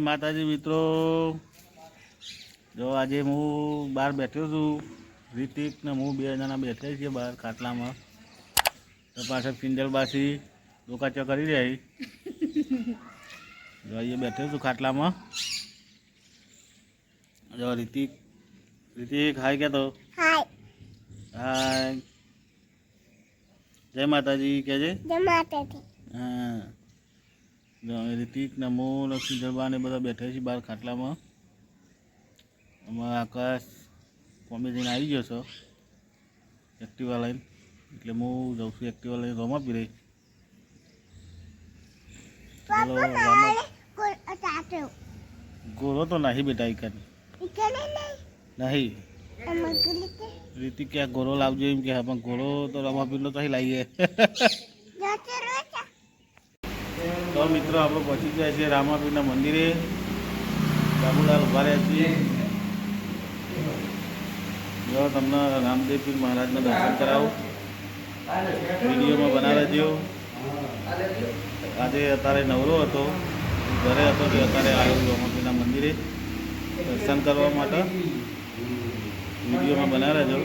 માતાજી મિત્રો જો આજે હું બહાર બેઠો છું રિતિક ને હું બે જણા બેઠા છીએ બહાર ખાટલામાં. તો પાછળ પિંજલબાસી દોકાચો કરી રહી. જો અહીંયા બેઠો છું ખાટલામાં. જો રિતિક રિતિક હાય કહેતો હાય. જય માતાજી કહેજે જય માતાજી. હા. રિતિક નમો લક્ષ્મી જરબા ને બધા બેઠા છે બહાર ખાટલામાં. અમારા આકાશ કોમે જઈને આવી ગયો છો. એક્ટિવા લઈને. એટલે હું જાઉં છું એક્ટિવા લઈને રમા પી રહી. રામા ગોરો તો નહીં બેટા એક નહીં? રીતિક ક્યાં ગોરો લાવજો એમ કે પણ ગોરો તો રમાપીરનો તો અહીં લાવીએ તો મિત્રો આપણે પહોંચી ગયા છીએ રામાપીરના મંદિરે. બાબુલાલ ઊભા રહ્યા છીએ જો તમને રામદેવપીર મહારાજના દર્શન કરાવું. વિડીયોમાં બનાવે જેવો આજે અત્યારે નવરો હતો. ઘરે હતો તે અત્યારે આવ્યો રામાપીરના મંદિરે. દર્શન કરવા માટે વિડીયોમાં બનાવે જો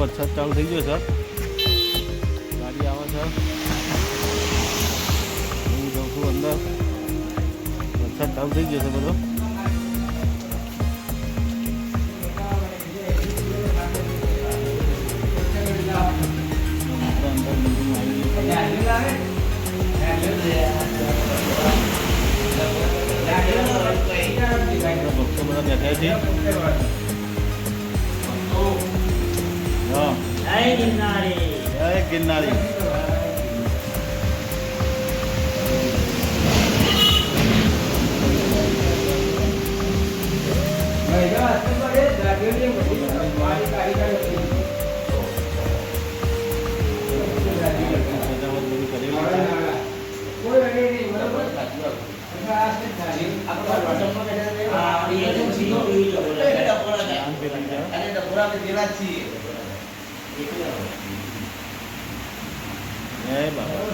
વરસાદ ચાલુ થઈ ગયો છે ગાડી આવે છે હું જાઉં છું અંદર વરસાદ ચાલુ થઈ ગયો છે બધો મિત્રો અંદર મંદિરમાં આવી ગયું છે. બધા ભક્તો બધા બેઠા છે જય ગિરનારી સજાવટ બધી કરેલી છે. દાન પેલી છે. જય બાબા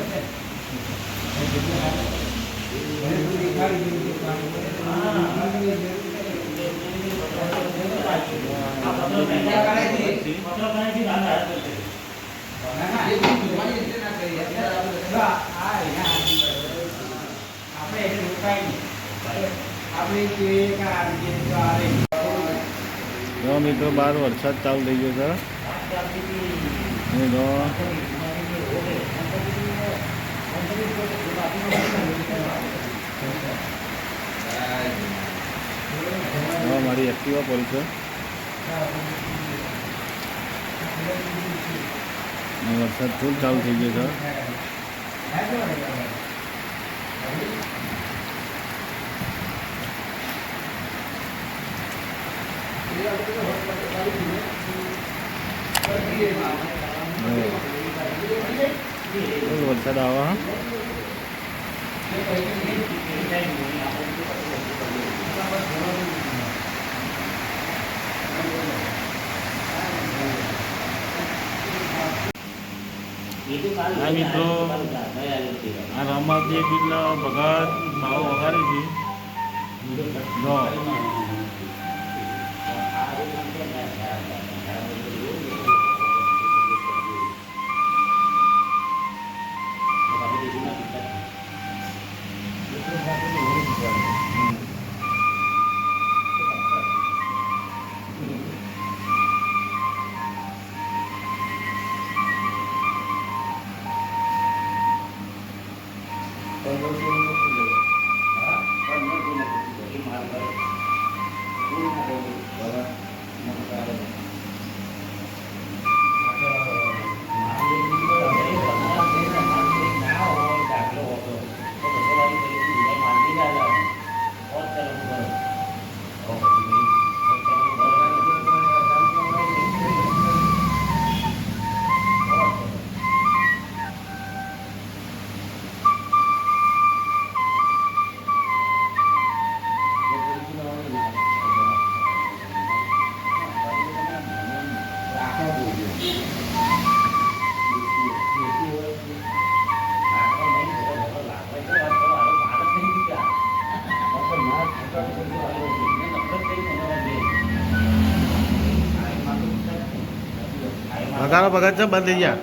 મિત્રો બાર વરસાદ ચાલુ થઈ ગયો છે. હવે મારી એક્ટિવા પડી છે. વરસાદ ફૂલ ચાલુ થઈ ગયો છે. વરસાદ આવે હા મિત્રો. આ રામાજી બિરલા ભગત ભાવ વગાડી છે. ભગારો ભગત છે બંધ થઈ ગયા.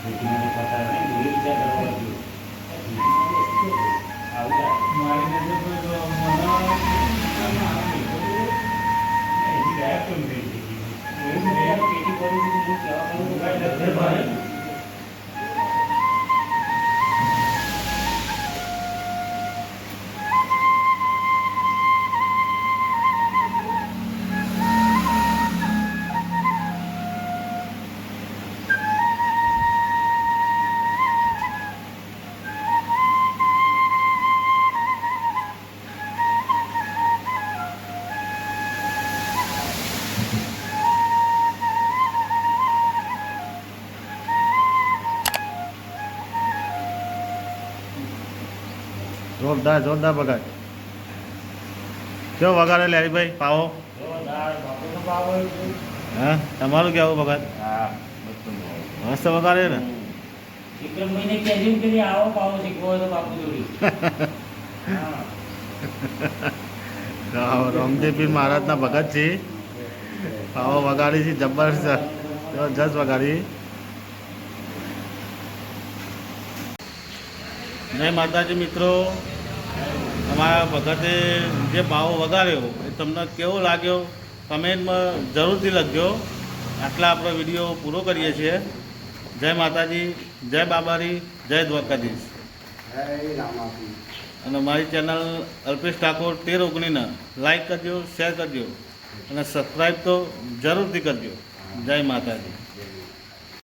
જોરદાર જોરદાર ભગત કેવો વગાડે લેરીભાઈ પાવો હા તમારું કેવું ભગત હા મસ્ત વગાડે જોરદાર બગાડ કહેજો કે જે આવો પાવો? તમારું કેવું બગાડ મસ્ત વગાડે ને? મહારાજના ભગત છે. પાવો વગાડી છે જબરજસ્ત જબરજસ્ત વગાડી. જય માતાજી મિત્રો. અમારા વખતે જે ભાવો વધાર્યો એ તમને કેવો લાગ્યો? કમેન્ટમાં જરૂરથી લખજો. આટલા આપણો વીડિયો પૂરો કરીએ છીએ. જય માતાજી, જય બાબારી, જય દ્વારકાધીશ. અને મારી ચેનલ અલ્પેશ ઠાકોર તેર ઓગણીને. લાઈક કરજો, શેર કરજો. અને સબસ્ક્રાઈબ તો જરૂરથી કરજો. જય માતાજી.